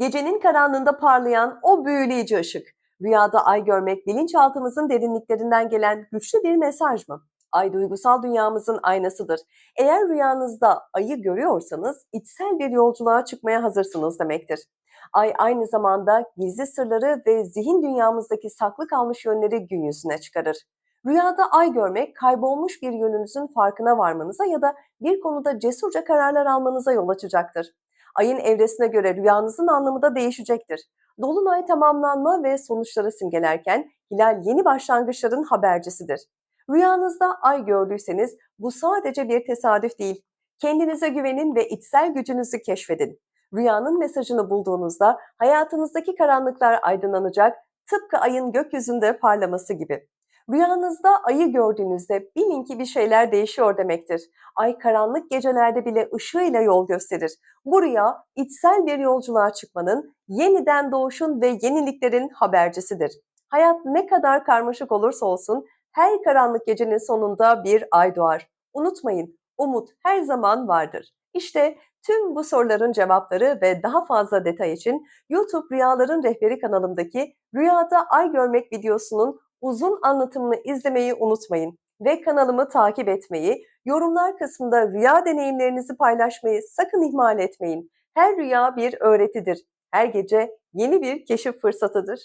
Gecenin karanlığında parlayan o büyüleyici ışık. Rüyada ay görmek bilinçaltımızın derinliklerinden gelen güçlü bir mesaj mı? Ay duygusal dünyamızın aynasıdır. Eğer rüyanızda ayı görüyorsanız içsel bir yolculuğa çıkmaya hazırsınız demektir. Ay aynı zamanda gizli sırları ve zihin dünyamızdaki saklı kalmış yönleri gün yüzüne çıkarır. Rüyada ay görmek kaybolmuş bir yönünüzün farkına varmanıza ya da bir konuda cesurca kararlar almanıza yol açacaktır. Ayın evresine göre rüyanızın anlamı da değişecektir. Dolunay tamamlanma ve sonuçları simgelerken hilal yeni başlangıçların habercisidir. Rüyanızda ay gördüyseniz bu sadece bir tesadüf değil. Kendinize güvenin ve içsel gücünüzü keşfedin. Rüyanın mesajını bulduğunuzda hayatınızdaki karanlıklar aydınlanacak, tıpkı ayın gökyüzünde parlaması gibi. Rüyanızda ayı gördüğünüzde bilin ki bir şeyler değişiyor demektir. Ay karanlık gecelerde bile ışığıyla yol gösterir. Bu rüya içsel bir yolculuğa çıkmanın, yeniden doğuşun ve yeniliklerin habercisidir. Hayat ne kadar karmaşık olursa olsun her karanlık gecenin sonunda bir ay doğar. Unutmayın, umut her zaman vardır. İşte tüm bu soruların cevapları ve daha fazla detay için YouTube Rüyaların Rehberi kanalımdaki Rüyada Ay Görmek videosunun uzun anlatımını izlemeyi unutmayın ve kanalımı takip etmeyi, yorumlar kısmında rüya deneyimlerinizi paylaşmayı sakın ihmal etmeyin. Her rüya bir öğretidir. Her gece yeni bir keşif fırsatıdır.